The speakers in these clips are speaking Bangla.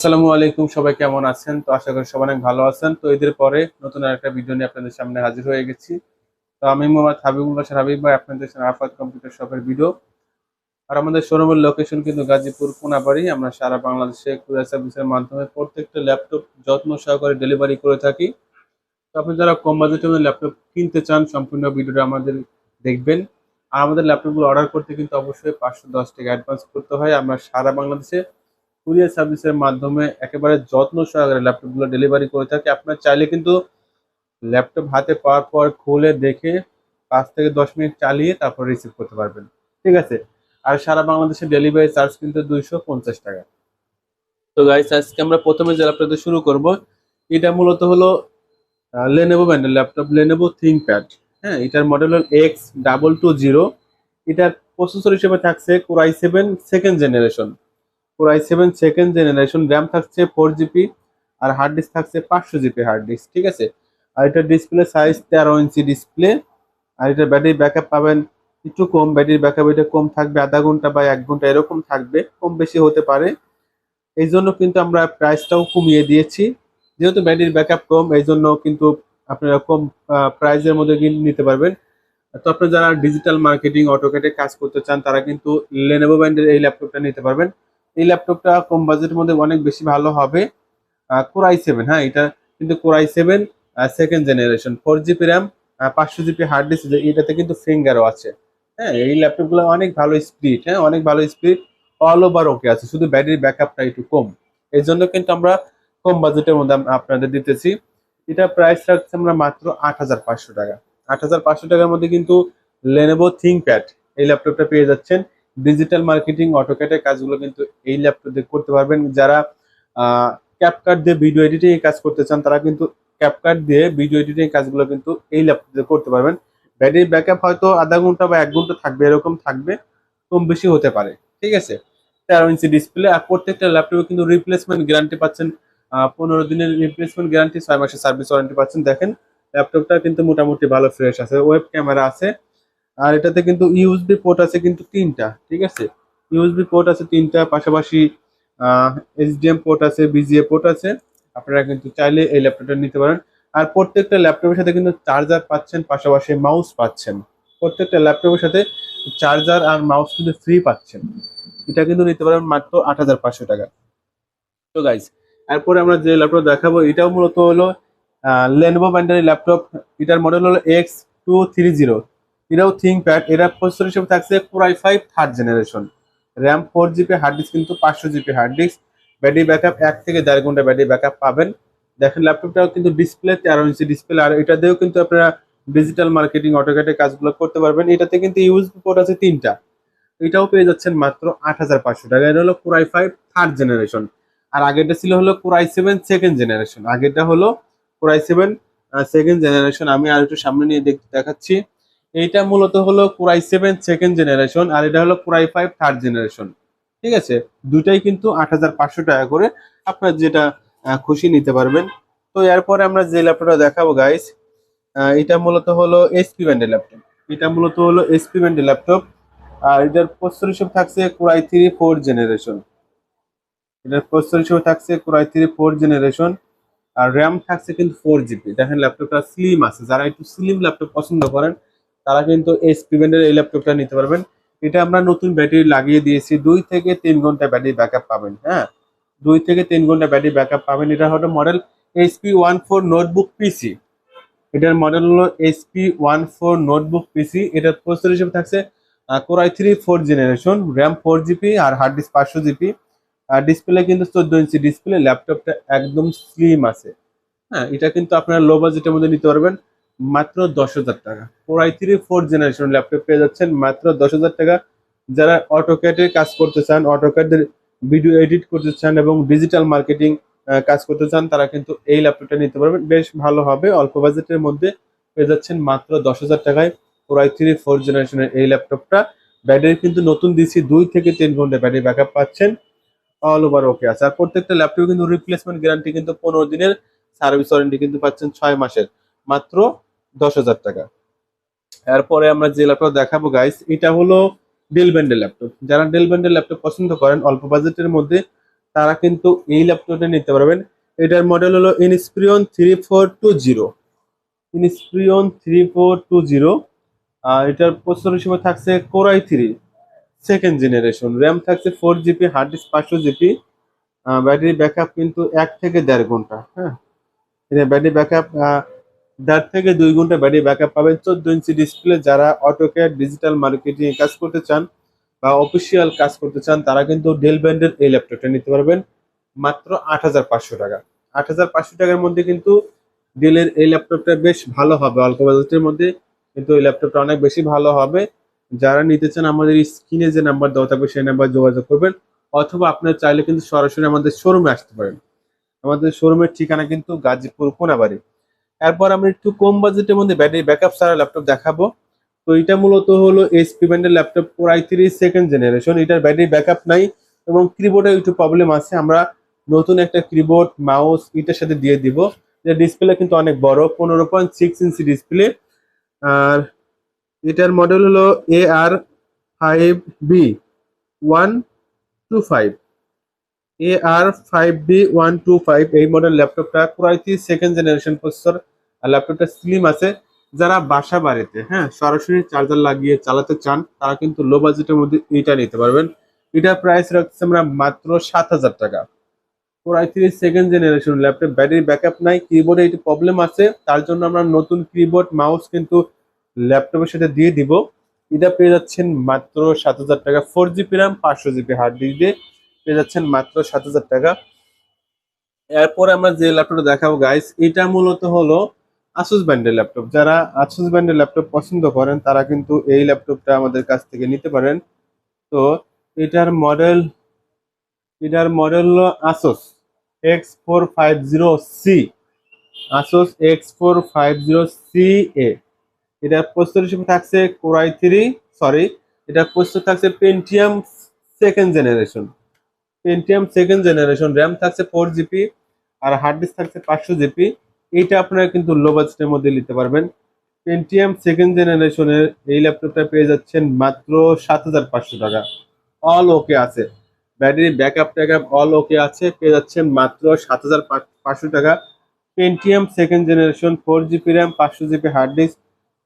আসসালামু আলাইকুম, সবাই কেমন আছেন? তো আশা করি সবাই অনেক ভালো আছেন। তো এদের পরে নতুন আরেকটা ভিডিও নিয়ে আপনাদের সামনে হাজির হয়ে গেছি। তো আমি মোহাম্মদ হাবিবুল হাবিব ভাই, আপনাদের সামনে আফাত কম্পিউটার শপের ভিডিও আর আমাদের শোরুমের লোকেশন কিন্তু গাজীপুর, কোনাবাড়ি। আমরা সারা বাংলাদেশে কুরিয়ার সার্ভিসের মাধ্যমে প্রত্যেকটা ল্যাপটপ যত্ন সহকারে ডেলিভারি করে থাকি। তো আপনি যারা কম মধ্যে ল্যাপটপ কিনতে চান, সম্পূর্ণ ভিডিওটা আমাদের দেখবেন। আর আমাদের ল্যাপটপগুলো অর্ডার করতে কিন্তু অবশ্যই পাঁচশো দশ টাকা অ্যাডভান্স করতে হয়। আমরা সারা বাংলাদেশে কুরিয়ার সার্ভিসের মাধ্যমে একেবারে যত্ন সহকারে ল্যাপটপগুলো ডেলিভারি করে থাকে। আপনার চাইলে কিন্তু ল্যাপটপ হাতে পাওয়ার পর খুলে দেখে পাঁচ থেকে দশ মিনিট চালিয়ে তারপর রিসিভ করতে পারবেন। ঠিক আছে? আর সারা বাংলাদেশে ডেলিভারি চার্জ কিন্তু দুইশো পঞ্চাশ টাকা। তো গাইস আজকে আমরা প্রথমে যে ল্যাপটপটা শুরু করব, এটা মূলত হলো লেনেভো ব্র্যান্ডের ল্যাপটপ লেনেভো থিঙ্কপ্যাড হ্যাঁ এটার মডেল হল এক্স ডাবল টু জিরো এটার প্রসেসর হিসেবে থাকছে core i seven second generation core i seven second generation RAM থাকছে ফোর জিবি আর হার্ড ডিস্ক থাকছে পাঁচশো জিবি হার্ড ডিস্ক ঠিক আছে? আর এটার ডিসপ্লে সাইজ তেরো ইঞ্চি ডিসপ্লে আর এটার ব্যাটারি ব্যাকআপ পাবেন, একটু কম ব্যাটারি ব্যাকআপ এটা কম থাকবে, আধা ঘণ্টা বা এক ঘণ্টা এরকম থাকবে, কম বেশি হতে পারে। এই জন্য কিন্তু আমরা প্রাইসটাও কমিয়ে দিয়েছি। যেহেতু ব্যাটারির ব্যাকআপ কম এই জন্য কিন্তু আপনারা কম প্রাইসের মধ্যে নিতে পারবেন। তো আপনারা যারা ডিজিটাল মার্কেটিং অটোকেটে কাজ করতে চান, তারা কিন্তু লেনোভো ব্র্যান্ডের এই ল্যাপটপটা নিতে পারবেন। এই ল্যাপটপটা কম বাজেটের মধ্যে অনেক বেশি ভালো হবে। কোরাই সেভেন হ্যাঁ এটা কিন্তু core i seven second generation four GB RAM পাঁচশো জিবি হার্ড ডিস্ক এটাতে কিন্তু ফিঙ্গারও আছে। হ্যাঁ এই ল্যাপটপগুলো অনেক ভালো স্পিড হ্যাঁ অনেক ভালো স্পিড অল ওভার ওকে আছে, শুধু ব্যাটারি ব্যাকআপটা একটু কম। এই জন্য কিন্তু আমরা কম বাজেটের মধ্যে আপনাদের দিতেছি। এটা প্রাইস রাখছে আমরা মাত্র আট হাজার পাঁচশো টাকা। আট হাজার পাঁচশো টাকার মধ্যে কিন্তু লেনেভো থিঙ্কপ্যাড এই ল্যাপটপটা পেয়ে যাচ্ছেন। ডিজিটাল মার্কেটিং অটোক্যাটের কাজগুলো কিন্তু এই ল্যাপটপ দিয়ে করতে পারবেন। যারা ক্যাপকাট দিয়ে ভিডিও এডিটিং কাজ করতে চান, তারা কিন্তু ক্যাপকাট দিয়ে ভিডিও এডিটিং কাজগুলো কিন্তু এই ল্যাপটপ দিয়ে করতে পারবেন। ব্যাটারি ব্যাকআপ হয়তো আধা ঘণ্টা বা এক ঘণ্টা থাকবে, এরকম থাকবে, কম বেশি হতে পারে, ঠিক আছে? তেরো ইঞ্চি ডিসপ্লে আর প্রত্যেকটা ল্যাপটপে কিন্তু রিপ্লেসমেন্ট গ্যারান্টি পাচ্ছেন পনেরো দিনের রিপ্লেসমেন্ট গ্যারান্টি ছয় মাসের সার্ভিস ওয়ারেন্টি পাচ্ছেন। দেখেন ল্যাপটপটা কিন্তু মোটামুটি ভালো ফ্রেশ আছে ওয়েব ক্যামেরা আছে আর এটাতে কিন্তু ইউএসবি পোর্ট আছে কিন্তু তিনটা, ঠিক আছে? ইউএসবি পোর্ট আছে তিনটা, পাশাপাশি এইচডিএম পোর্ট আছে বিজিএ পোর্ট আছে। আপনারা কিন্তু চাইলে এই ল্যাপটপটা নিতে পারেন। আর প্রত্যেকটা ল্যাপটপের সাথে কিন্তু চার্জার পাচ্ছেন, পাশাপাশি মাউস পাচ্ছেন। প্রত্যেকটা ল্যাপটপের সাথে চার্জার আর মাউস কিন্তু ফ্রি পাচ্ছেন। এটা কিন্তু নিতে পারেন মাত্র আট হাজার পাঁচশো টাকা। তো গাইজ এরপরে আমরা যে ল্যাপটপ দেখাবো, এটাও মূলত হলো লেনোভো ব্র্যান্ডের ল্যাপটপ এটার মডেল হলো এক্স টু থ্রি জিরো এটাও থিঙ্কপ্যাড এরা প্রসেসর হিসেবে থাকছে core i five third generation RAM four GB hard disk কিন্তু পাঁচশো GB hard disk battery backup এক থেকে দেড় ঘণ্টা ব্যাটারি ব্যাকআপ পাবেন। দেখেন ল্যাপটপটাও কিন্তু ডিসপ্লে তেরো ইঞ্চি ডিসপ্লে আর এটা দিয়েও কিন্তু আপনারা ডিজিটাল মার্কেটিং অটোকেটের কাজগুলো করতে পারবেন। এটাতে কিন্তু ইউএসবি পোর্ট আছে তিনটা। এটাও পেয়ে যাচ্ছেন মাত্র আট হাজার পাঁচশো টাকা। এটা হলো core i five third generation আর আগেরটা ছিল হলো কোরাই সেভেন সেকেন্ড জেনারেশন আগেরটা হলো কোরাই সেভেন সেকেন্ড জেনারেশন আমি আর একটু সামনে নিয়ে দেখ- দেখাচ্ছি। এইটা মূলত হলো core i seven second generation আর এটা হলো কুরাই ফাইভ থার্ড জেনারেশন ঠিক আছে? দুটাই কিন্তু আট হাজার পাঁচশো টাকা করে আপনার যেটা খুশি নিতে পারবেন। তো এরপরে আমরা যে ল্যাপটপটা দেখাবো গাইস এটা মূলত হলো এসপি ব্যান্ডের ল্যাপটপ। এটা মূলত হলো এসপি ব্যান্ডের ল্যাপটপ। আর এটার প্রস্তর হিসেবে থাকছে কুরাই থ্রি ফোর জেনারেশন এটার প্রস্তর হিসেবে থাকছে core i three four generation R RAM থাকছে কিন্তু ফোর জিবি দেখেন ল্যাপটপটা স্লিম আছে। যারা একটু স্লিম ল্যাপটপ পছন্দ করেন তারা কিন্তু এসপি ব্যান্ডের এই ল্যাপটপটা নিতে পারবেন। এটা আমরা নতুন ব্যাটারি লাগিয়ে দিয়েছি, দুই থেকে তিন ঘণ্টা ব্যাটারি ব্যাকআপ পাবেন হ্যাঁ? দুই থেকে তিন ঘণ্টা ব্যাটারি ব্যাকআপ পাবেন। এটা হলো model HP one four notebook PC এটার মডেল হলো HP one four notebook PC এটার প্রস্তুত হিসেবে থাকছে core i three four generation RAM four GB R hard disk পাঁচশো জিবি আর ডিসপ্লে কিন্তু চোদ্দ ইঞ্চি ডিসপ্লে ল্যাপটপটা একদম স্লিম আছে। হ্যাঁ এটা কিন্তু আপনারা লো বাজেটের মধ্যে নিতে পারবেন। মাত্র দশ হাজার টাকা। Core i three four generation laptop পেয়ে যাচ্ছেন মাত্র দশ হাজার টাকা। যারা অটোক্যাটের কাজ করতে চান অটোক্যাটের ভিডিও এডিট করতে চান এবং ডিজিটাল মার্কেটিং কাজ করতে চান, তারা কিন্তু এই ল্যাপটপটা নিতে পারবেন। বেশ ভালো হবে, অল্প বাজেটের মধ্যে পেয়ে যাচ্ছেন মাত্র দশ হাজার টাকায় কোরাই থ্রি ফোর জেনারেশনের এই ল্যাপটপটা ব্যাটারি কিন্তু নতুন দিচ্ছি, দুই থেকে তিন ঘণ্টা ব্যাটারি ব্যাকআপ পাচ্ছেন। অল ওভার ওকে আছে। আর প্রত্যেকটা ল্যাপটপে কিন্তু রিপ্লেসমেন্ট গ্যারান্টি কিন্তু পনেরো দিনের সার্ভিস ওয়ারেন্টি কিন্তু পাচ্ছেন ছয় মাসের। মাত্র দশ হাজার টাকা। এরপরে আমরা যে ল্যাপটপ দেখাবো গাইস এটা হলো ডেল ব্যান্ডের ল্যাপটপ যারা ডেল ব্যান্ডের ল্যাপটপ পছন্দ করেন, অল্প বাজেটের মধ্যে, তারা কিন্তু এই ল্যাপটপটা নিতে পারবেন। এটার মডেল হলো Inspiron three four two zero Inspiron three four two zero আর এটার প্রসেসর হিসেবে থাকছে core i three second generation RAM থাকছে ফোর জিবি হার্ড ডিস্ক পাঁচশো জিবি ব্যাটারি ব্যাকআপ কিন্তু এক থেকে দেড় ঘণ্টা হ্যাঁ। এটা ব্যাটারি ব্যাকআপ দেড় থেকে দুই ঘণ্টা ব্যাটারি ব্যাকআপ পাবেন। চোদ্দ ইঞ্চি ডিসপ্লে যারা অটোক্যাড ডিজিটাল মার্কেটিং কাজ করতে চান বা অফিসিয়াল কাজ করতে চান, তারা কিন্তু ডেল ব্র্যান্ডের এই ল্যাপটপটা নিতে পারবেন। মাত্র আট হাজার পাঁচশো টাকা। আট হাজার পাঁচশো টাকার মধ্যে কিন্তু ডেলের এই ল্যাপটপটা বেশ ভালো হবে। অল্প বাজেটের মধ্যে কিন্তু এই ল্যাপটপটা অনেক বেশি ভালো হবে। যারা নিতে চান, আমাদের স্ক্রিনে যে নাম্বার দেওয়া থাকবে, সেই নাম্বার যোগাযোগ করবেন। অথবা আপনার চাইলে কিন্তু সরাসরি আমাদের শোরুমে আসতে পারেন। আমাদের শোরুমের ঠিকানা কিন্তু গাজীপুর, কোনাবাড়ি। এরপর আমরা একটু কম বাজেটের মধ্যে ব্যাটারি ব্যাকআপ ছাড়া ল্যাপটপ দেখাবো। তো এটা মূলত হলো এসপি ব্যান্ডের ল্যাপটপ, প্রায় তিরিশ সেকেন্ড জেনারেশন এটার ব্যাটারি ব্যাকআপ নাই এবং কিবোর্ডে একটু প্রবলেম আছে। আমরা নতুন একটা কিবোর্ড মাউস এটার সাথে দিয়ে দিব। এটা ডিসপ্লে কিন্তু অনেক বড়, পনেরো পয়েন্ট সিক্স ইঞ্চি ডিসপ্লে আর এটার মডেল হলো A R five B one two five A R five B one two five এই মডেল ল্যাপটপটা প্রায় সেকেন্ড জেনারেশন প্রসেসর আর ল্যাপটপটা স্লিম আছে। যারা বাসা বাড়িতে হ্যাঁ সরাসরি চার্জার লাগিয়ে চালাতে চান, তারা কিন্তু লো বাজেটের মধ্যে এটা নিতে পারবেন। এটার প্রাইস রাখছে আমরা মাত্র সাত হাজার টাকা। সেকেন্ড জেনারেশন ল্যাপটপ ব্যাটারি নাই কিবোর্ডে একটু প্রবলেম আছে, তার জন্য আমরা নতুন কিবোর্ড মাউস কিন্তু ল্যাপটপের সাথে দিয়ে দিব। এটা পেয়ে যাচ্ছেন মাত্র সাত হাজার টাকা। ফোর জিবি র্যাম পাঁচশো জিবি হার্ড ডিস্ক দিয়ে পেয়ে যাচ্ছেন মাত্র সাত হাজার টাকা। এরপরে আমরা যে ল্যাপটপটা দেখাবো গাইস এটা মূলত হলো আসুস ব্যান্ডের ল্যাপটপ যারা আসুস ব্যান্ডের ল্যাপটপ পছন্দ করেন, তারা কিন্তু এই ল্যাপটপটা আমাদের কাছ থেকে নিতে পারেন। তো এটার মডেল এটার মডেল হলো Asus X four five zero C Asus X four five zero C A এটার প্রস্তুত হিসেবে থাকছে কোরাই থ্রি সরি এটার প্রস্তুত থাকছে Pentium second generation Pentium second generation RAM থাকছে ফোর জিবি আর হার্ড ডিস্ক থাকছে পাঁচশো জিবি এইটা আপনারা কিন্তু লো বাজেটের মধ্যে নিতে পারবেন। পেন্টিয়াম সেকেন্ড জেনারেশনের এই ল্যাপটপটা পেয়ে যাচ্ছেন মাত্র সাত হাজার পাঁচশো টাকা। অল ওকে আছে। ব্যাটারি ব্যাকআপ ট্যাকআপ অল ওকে আছে। পেয়ে যাচ্ছেন মাত্র সাত হাজার পাঁচশো টাকা। Pentium second generation four GB RAM পাঁচশো GB hard disk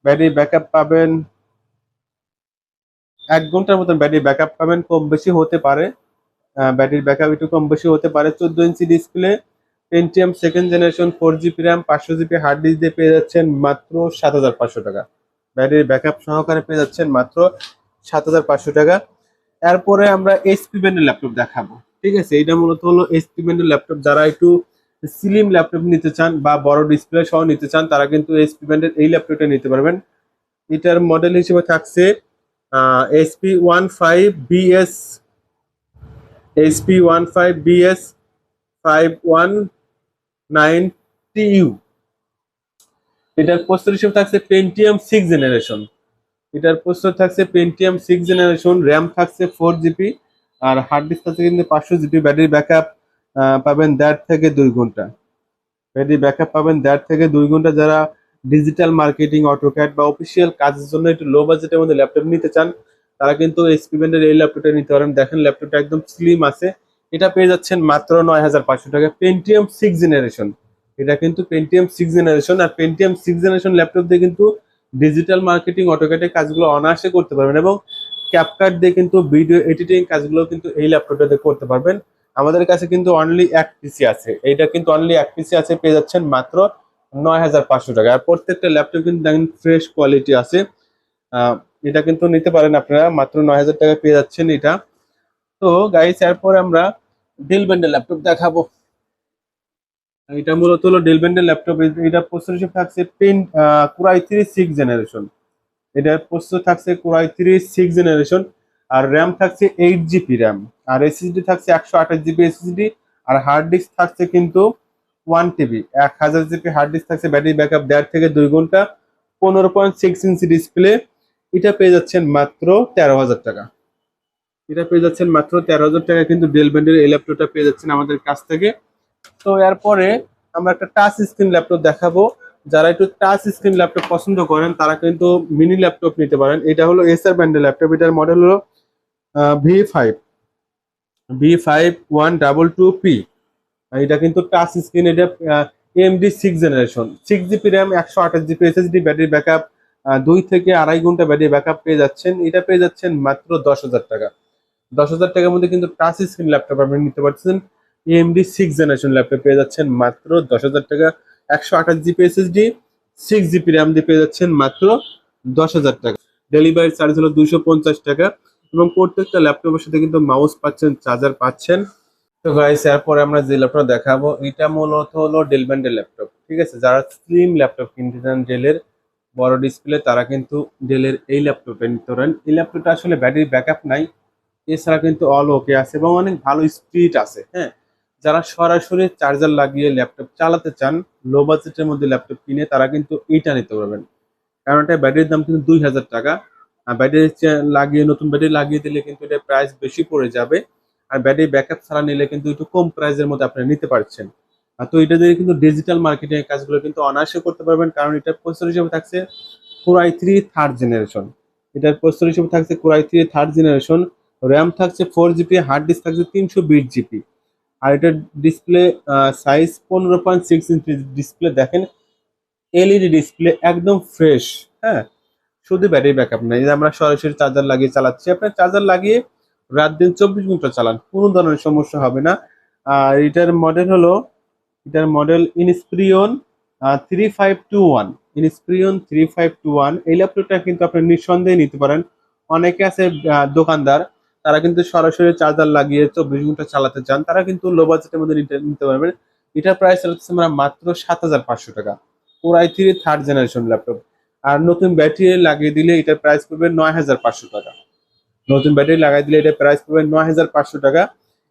battery backup পাবেন। এক ঘণ্টার মতন ব্যাটারি ব্যাকআপ পাবেন। কম বেশি হতে পারে। ব্যাটারি ব্যাকআপ একটু কম বেশি হতে পারে। চোদ্দ inch display Pentium second generation four GB RAM পাঁচশো জিবি হার্ড ডিস্ক দিয়ে পেয়ে যাচ্ছেন মাত্র সাত হাজার পাঁচশো টাকা। ব্যাটারি ব্যাকআপ সহকারে পেয়ে যাচ্ছেন মাত্র সাত হাজার পাঁচশো টাকা। এরপরে আমরা এইচপি ব্যান্ডের ল্যাপটপ দেখাবো। ঠিক আছে এটা মূলত হলো এইচপি ব্যান্ডের ল্যাপটপ যারা একটু স্লিম ল্যাপটপ নিতে চান বা বড় ডিসপ্লে সহ নিতে চান, তারা কিন্তু এইচপি ব্যান্ডের এই ল্যাপটপটা নিতে পারবেন। এটার মডেল হিসেবে থাকছে HP one five BS HP one five BS five one nine TU এটার প্রস্তর হিসেবে থাকছে পেন্টিয়াম সিক্স জেনারেশন এটার প্রস্তর থাকছে পেন্টিয়াম সিক্স জেনারেশন র্যাম থাকছে ফোর জিবি আর হার্ড ডিস্ক থাকছে কিন্তু পাঁচশো জিবি ব্যাটারি ব্যাকআপ পাবেন দেড় থেকে দুই ঘণ্টা। ব্যাটারি ব্যাকআপ পাবেন দেড় থেকে দুই ঘণ্টা যারা ডিজিটাল মার্কেটিং অটোক্যাট বা অফিসিয়াল কাজের জন্য একটু লো বাজেটের মধ্যে ল্যাপটপ নিতে চান তারা কিন্তু এসপি ব্যান্ডের এই ল্যাপটপটা নিতে পারেন। দেখেন ল্যাপটপটা একদম স্লিম আছে। এটা পেয়ে যাচ্ছেন মাত্র নয় হাজার পাঁচশো টাকা। পেন্টিএম সিক্স জেনারেশন এটা কিন্তু পেন্টিএম সিক্স জেনারেশন আর পেন্টিএম সিক্স জেনারেশন ল্যাপটপ দিয়ে কিন্তু ডিজিটাল মার্কেটিং অটোক্যাটের কাজগুলো অনায়াসে করতে পারবেন এবং ক্যাপকাট দিয়ে কিন্তু ভিডিও এডিটিং কাজগুলো কিন্তু এই ল্যাপটপটাতে করতে পারবেন। আমাদের কাছে কিন্তু অনলি এক পিসি আছে। এইটা কিন্তু অনলি এক পিসি আছে, পেয়ে যাচ্ছেন মাত্র নয় হাজার পাঁচশো টাকা। আর প্রত্যেকটা ল্যাপটপ কিন্তু দেখেন ফ্রেশ কোয়ালিটি আছে। এটা কিন্তু নিতে পারেন আপনারা, মাত্র নয় হাজার টাকা পেয়ে যাচ্ছেন এটা। তো গাইস এরপর আমরা ডেল ল্যাপটপ দেখাবো। এটা মূলত হলো ডেল ল্যাপটপ এটা প্রসেসর থাকছে pen core i three six generation এটার প্রসেসর থাকছে core i three six generation R RAM থাকছে এইট জিবি র্যাম আর এসএসডি থাকছে একশো আঠাশ জিবি এসএসডি আর হার্ড ডিস্ক থাকছে কিন্তু ওয়ান টিবি এক হাজার জিবি হার্ড ডিস্ক থাকছে ব্যাটারি ব্যাকআপ দেড় থেকে দুই ঘণ্টা, পনেরো পয়েন্ট সিক্স ইঞ্চি ডিসপ্লে এটা পেয়ে যাচ্ছেন মাত্র তেরো হাজার টাকা। এটা পেয়ে যাচ্ছেন মাত্র তেরো হাজার টাকা, কিন্তু ডেল ব্যান্ডের এই ল্যাপটপটা পেয়ে যাচ্ছেন আমাদের কাছ থেকে। তো এরপরে আমরা একটা টাচ স্ক্রিন ল্যাপটপ দেখাবো। যারা একটু টাচ স্ক্রিন ল্যাপটপ পছন্দ করেন, তারা কিন্তু মিনি ল্যাপটপ নিতে পারেন। এটা হলো এসআর ব্যান্ডের ল্যাপটপ। এটার মডেল হলো V five. V five one double two P. এটা কিন্তু টাচ স্ক্রিন, এটা MD six generation. Six GB RAM, একশো আঠাশ জিবি এসএসডি, ব্যাটারি ব্যাকআপ দুই থেকে আড়াই ঘণ্টা ব্যাটারি ব্যাকআপ পেয়ে যাচ্ছেন। এটা পেয়ে যাচ্ছেন মাত্র দশ হাজার টাকা। দশ হাজার টাকার মধ্যে কিন্তু টাচ স্ক্রিন ল্যাপটপ আপনি নিতে পারছেন এমডি সিক্স জেনারেশন ল্যাপটপ পেয়ে যাচ্ছেন মাত্র দশ হাজার টাকা। একশো আঠাশ GB SSD six GB RAM দিয়ে পেয়ে যাচ্ছেন মাত্র দশ হাজার টাকা। ডেলিভারি চার্জ হলো দুশো পঞ্চাশ টাকা এবং প্রত্যেকটা ল্যাপটপের সাথে কিন্তু মাউস পাচ্ছেন চার্জার পাচ্ছেন। তো গাইস এরপরে আমরা যে ল্যাপটপ দেখাবো, এটা মূলত হলো ডেল ব্যান্ডের ল্যাপটপ ঠিক আছে? যারা স্লিম ল্যাপটপ কিনতে চান ডেলের বড় ডিসপ্লে তারা কিন্তু ডেলের এই ল্যাপটপে নিতে পারেন এই ল্যাপটপটা আসলে ব্যাটারি ব্যাকআপ নাই। এছাড়া কিন্তু অল ওকে আছে এবং অনেক ভালো স্পিড আছে হ্যাঁ? যারা সরাসরি চার্জার লাগিয়ে ল্যাপটপ চালাতে চান লো বাজেটের মধ্যে ল্যাপটপ কিনে, তারা কিন্তু এইটা নিতে পারবেন। কারণ এটা ব্যাটারির দাম কিন্তু দুই হাজার টাকা। আর ব্যাটারি লাগিয়ে, নতুন ব্যাটারি লাগিয়ে দিলে কিন্তু এটা প্রাইস বেশি পড়ে যাবে। আর ব্যাটারি ব্যাকআপ ছাড়া নিলে কিন্তু একটু কম প্রাইসের মধ্যে আপনি নিতে পারছেন। তো এটা দিয়ে কিন্তু ডিজিটাল মার্কেটিং এর কাজগুলো কিন্তু অনায়াসে করতে পারবেন, কারণ এটা প্রসেসর হিসেবে থাকছে core i three third generation এটার প্রসেসর হিসেবে থাকছে core i three third generation RAM থাকছে ফোর জিবি হার্ড ডিস্ক থাকছে তিনশো বিশ জিবি আর এটার ডিসপ্লে সাইজ পনেরো পয়েন্ট সিক্স ইঞ্চি ডিসপ্লে দেখেন এলইডি ডিসপ্লে একদম ফ্রেশ হ্যাঁ? শুধু ব্যাটারি ব্যাকআপ নাই। আমরা সরাসরি চার্জার লাগিয়ে চালাচ্ছি, আপনার চার্জার লাগিয়ে রাত দিন চব্বিশ ঘণ্টা চালান, কোনো ধরনের সমস্যা হবে না। আর এটার মডেল হলো এটার model Inspiron three five two one Inspiron three five two one এই ল্যাপটপটা কিন্তু আপনি নিঃসন্দেহে নিতে পারেন। অনেকে আছে দোকানদার, তারা কিন্তু সরাসরি চার্জার লাগিয়ে চব্বিশ ঘণ্টা চালাতে চান। তারা কিন্তু লো বাজেটের মধ্যে নিতে পারবেন। এটার প্রাইস হচ্ছে আমরা মাত্র সাত হাজার পাঁচশো টাকা। Core I three third generation laptop আর নতুন ব্যাটারি লাগিয়ে দিলে এটার প্রাইস পড়বে নয় হাজার পাঁচশো টাকা। নতুন ব্যাটারি লাগাই দিলে এটার প্রাইস পড়বে নয় হাজার পাঁচশো টাকা।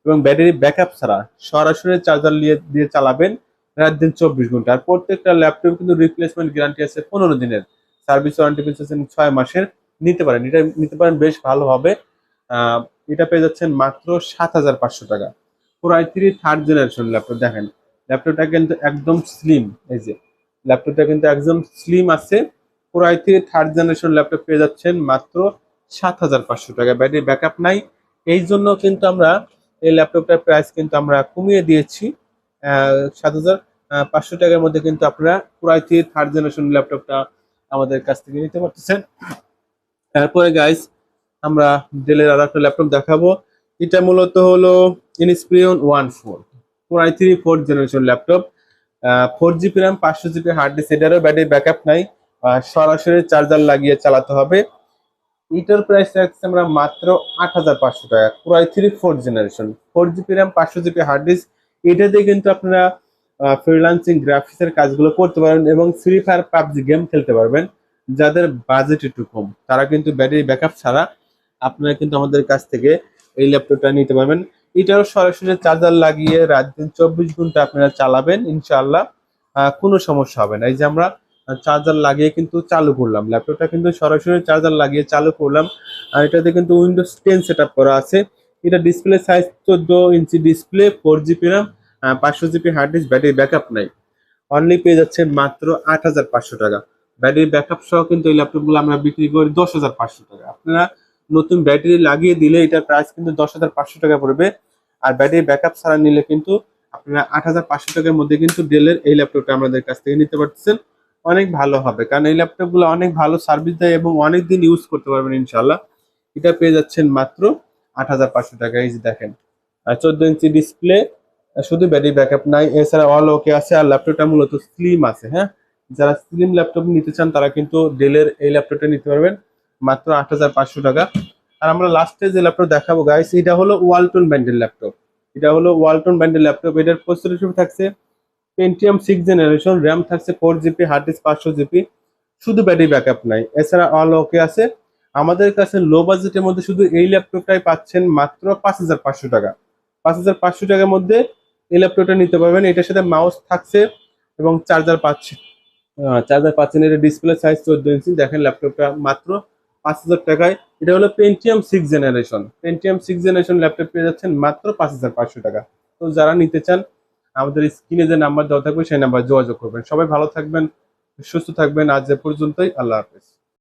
এবং ব্যাটারি ব্যাকআপ ছাড়া সরাসরি চার্জার দিয়ে দিয়ে চালাবেন রাত দিন চব্বিশ ঘণ্টা। আর প্রত্যেকটা ল্যাপটপ কিন্তু রিপ্লেসমেন্ট গ্যারান্টি আছে পনেরো দিনের। সার্ভিস ওয়ারেন্টি পেয়েছেন ছয় মাসের। নিতে পারেন। এটা নিতে পারেন বেশ ভালো হবে। এটা পেয়ে যাচ্ছেন মাত্র সাত হাজার পাঁচশো টাকা। পুরো I three third generation laptop দেখেন। ল্যাপটপটা কিন্তু একদম স্লিম এই যে ল্যাপটপটা কিন্তু একদম স্লিম আছে। পুরো I three third generation laptop পেয়ে যাচ্ছেন মাত্র সাত হাজার পাঁচশো টাকা। ব্যাটারি ব্যাকআপ নাই। এই জন্য কিন্তু আমরা এই ল্যাপটপটার প্রাইস কিন্তু আমরা কমিয়ে দিয়েছি। সাত হাজার পাঁচশো টাকার মধ্যে কিন্তু আপনারা পুরো আই থ্রি থার্ড জেনারেশন ল্যাপটপটা আমাদের কাছ থেকে নিতে পারতেছেন। তারপরে গাইস আমরা ডেলের আর একটা ল্যাপটপ দেখাবো। এটা মূলত হলো Inspiron one four I three four generation laptop four GB RAM পাঁচশো জিবি হার্ড ডিস্ক এটারও ব্যাটারি ব্যাকআপ নাই। সরাসরি চার্জার লাগিয়ে চালাতে হবে। এটার প্রাইস রাখছি আমরা মাত্র আট হাজার পাঁচশো টাকা। I three four generation four GB RAM পাঁচশো জিবি হার্ড ডিস্ক এটাতে কিন্তু আপনারা ফ্রিলান্সিং গ্রাফিক্সের কাজগুলো করতে পারবেন এবং ফ্রি ফায়ার পাবজি গেম খেলতে পারবেন। যাদের বাজেট একটু কম, তারা কিন্তু ব্যাটারি ব্যাকআপ ছাড়া আপনারা কিন্তু আমাদের কাছ থেকে এই ল্যাপটপটা নিতে পারবেন। এটাও সরাসরি চার্জার লাগিয়ে রাত দিন চব্বিশ ঘণ্টা আপনারা চালাবেন, ইনশাআল্লাহ। কোনো সমস্যা হবে না। এই যে আমরা চার্জার লাগিয়ে কিন্তু চালু করলাম। ল্যাপটপটা কিন্তু সরাসরি চার্জার লাগিয়ে চালু করলাম। আর এটাতে কিন্তু উইন্ডোজ টেন সেট করা আছে। এটা ডিসপ্লে সাইজ চোদ্দ inch display four GB RAM পাঁচশো GB hard disk battery backup নাই। অনলি পেয়ে যাচ্ছে মাত্র আট হাজার পাঁচশো টাকা। ব্যাটারি ব্যাকআপ সহ কিন্তু এই ল্যাপটপগুলো আমরা বিক্রি করি দশ হাজার পাঁচশো টাকা। আপনারা নতুন ব্যাটারি লাগিয়ে দিলে এটার প্রাইস কিন্তু দশ হাজার পাঁচশো টাকা পড়বে। আর ব্যাটারি ব্যাকআপ ছাড়া নিলে কিন্তু আপনারা আট হাজার পাঁচশো টাকার মধ্যে কিন্তু ডেলের এই ল্যাপটপটা আমাদের কাছ থেকে নিতে পারতেছেন। অনেক ভালো হবে। কারণ এই ল্যাপটপগুলো অনেক ভালো সার্ভিস দেয় এবং অনেক দিন ইউজ করতে পারবেন ইনশাল্লাহ এটা পেয়ে যাচ্ছেন মাত্র আট হাজার পাঁচশো টাকা। এই যে দেখেন, আর চোদ্দ ইঞ্চি ডিসপ্লে শুধু ব্যাটারি ব্যাকআপ নাই। এছাড়া অল ওকে আছে, আর ল্যাপটপটা মূলত স্লিম আছে হ্যাঁ? যারা স্লিম ল্যাপটপ নিতে চান, তারা কিন্তু ডেলের এই ল্যাপটপটা নিতে পারবেন মাত্র আট হাজার পাঁচশো টাকা। আর আমরা লাস্টে যে ল্যাপটপ দেখাবো গাইস এটা হলো ওয়ালটন ব্যান্ডের ল্যাপটপ এটা হলো ওয়ালটন ব্যান্ডের ল্যাপটপ এটার হিসেবে থাকছে পেন্টিয়াম সিক্স জেনারেশন র্যাম থাকছে ফোর জিবি হার্ড ডিস্ক পাঁচশো জিবি শুধু ব্যাটারি ব্যাকআপ নাই। এছাড়া অল ওকে আছে। আমাদের কাছে লো বাজেটের মধ্যে শুধু এই ল্যাপটপটাই পাচ্ছেন মাত্র পাঁচ হাজার পাঁচশো টাকা। পাঁচ হাজার পাঁচশো টাকার মধ্যে এই ল্যাপটপটা নিতে পারবেন। এটার সাথে মাউস থাকছে এবং চার্জার পাচ্ছে। চার্জার পাচ্ছেন। এটা ডিসপ্লে সাইজ চোদ্দ ইঞ্চি দেখেন ল্যাপটপটা মাত্র পাঁচ হাজার টাকায়। এটা হলো Pentium six generation Pentium six generation laptop পেয়ে যাচ্ছেন মাত্র পাঁচ হাজার পাঁচশো টাকা। তো যারা নিতে চান আমাদের স্ক্রিনে যে নাম্বার দেওয়া থাকবে সেই নাম্বার যোগাযোগ করবেন। সবাই ভালো থাকবেন, সুস্থ থাকবেন। আজ এ পর্যন্তই, আল্লাহ হাফেজ।